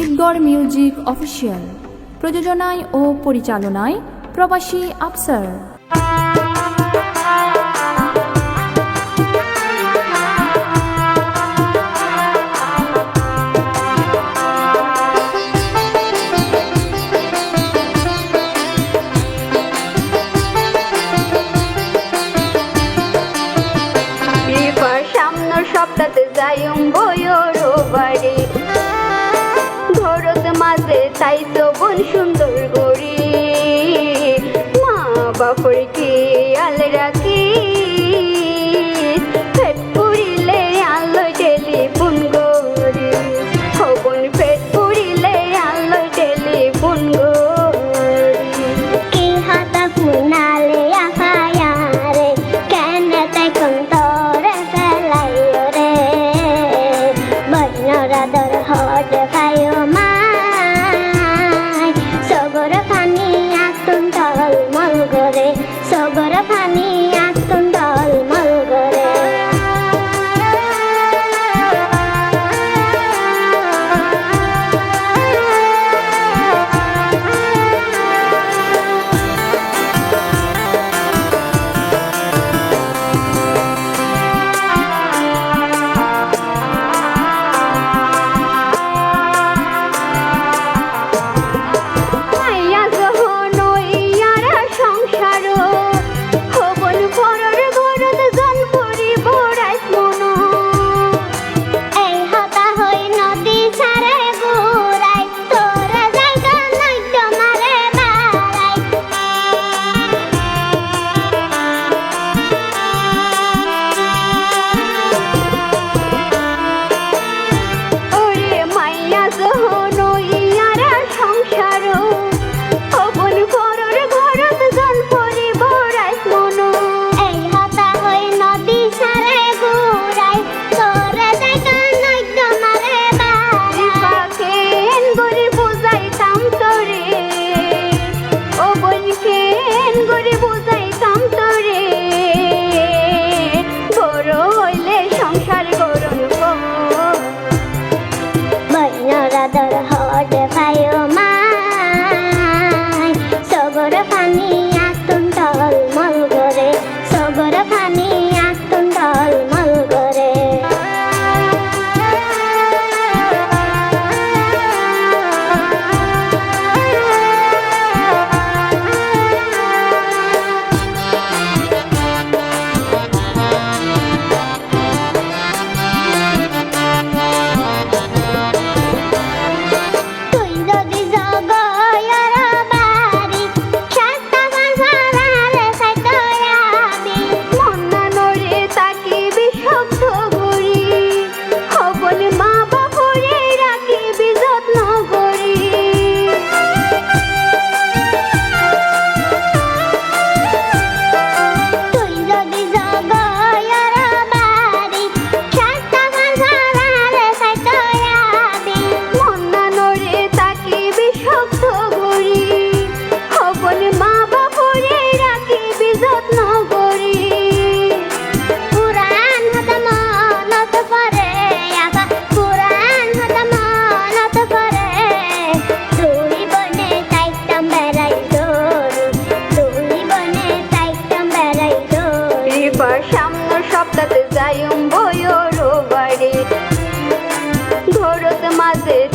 Idgarh music official প্রযোজনায় ও পরিচালনায় প্রবাসী আফসার। সামনে সপ্তাহে যাই বয়স one from the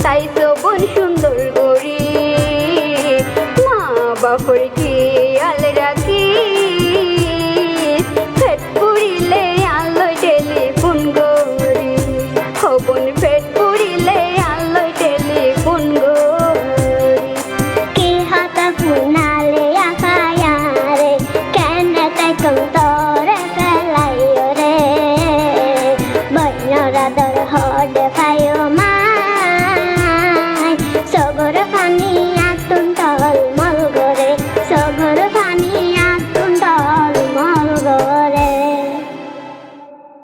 তাই তো বোন সুন্দর গরি মা বাপর কি